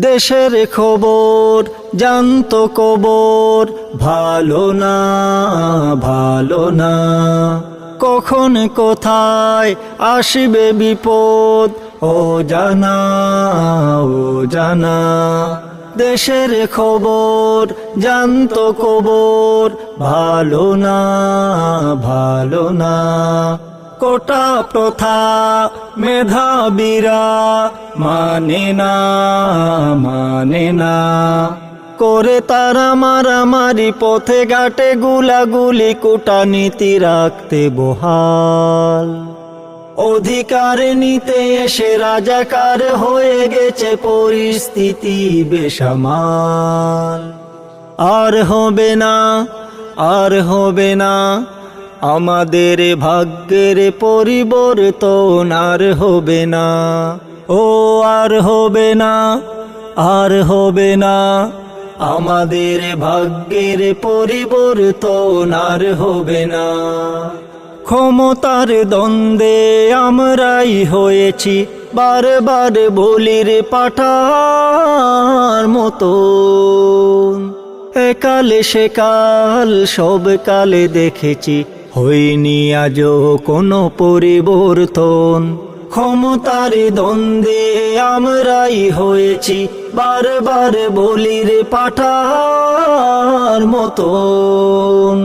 দেশের খবর, জানতো কবর, ভালো না ভালো না। কখন কোথায় আসিবে বিপদ, ও জানা ও জানা। দেশের খবর, জানতো কবর, ভালো না ভালো না। কোটা প্রথা মেধাবীরা মানে না মানে না। করে তারা মারামারি পথে ঘাটে গুলাগুলি কূটনীতি রাখতে বহাল। অধিকার নিতে এসে রাজাকার হয়ে গেছে পরিস্থিতি বেসামাল। আর হবে না, আর হবে না আমাদের ভাগ্যের পরিবর্তন আর হবে না। ও, আর হবে না, আর হবে না। আমাদের ভাগ্যের পরিবর্তন আর হবে না। ক্ষমতার দ্বন্দ্বে আমরাই হয়েছি, বারবার বলির পাঠার মতো। একালে সেকাল সব কালে দেখেছি হইনি আজও কোনো পরিবর্তন। ক্ষমতার দ্বন্দ্বে আমরাই হয়েছি, বারবার বলির পাঠার মতন।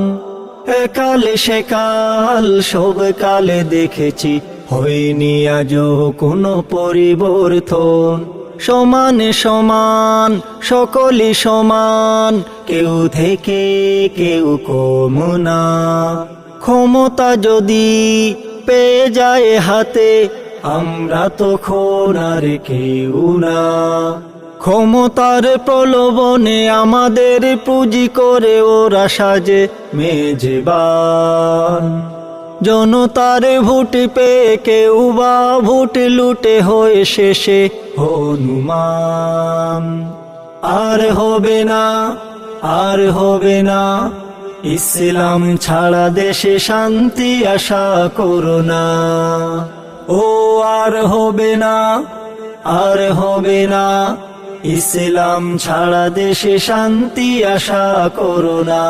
একাল সেকাল, সব কালে দেখেছি, হয়নি আজও কোনো পরিবর্তন। সমান সমান সকলে সমান, কেউ থেকে কেউ কম না। ক্ষমতা যদি পেয়ে যায় হাতে, আমরা তখন আর কেউ না। ক্ষমতার প্রলোভনে আমাদের পুঁজি করে ওরা সাজে মেজবান। জনতার ভোট পেয়ে কেউ বা ভোট লুটে হয়ে শেষে হনুমান। আর হবে না, আর হবে না ইসলাম ছাড়া দেশে শান্তি আশা করো না। ও, আর হবে না, আর হবে না। ইসলাম ছাড়া দেশে শান্তি আশা করো না।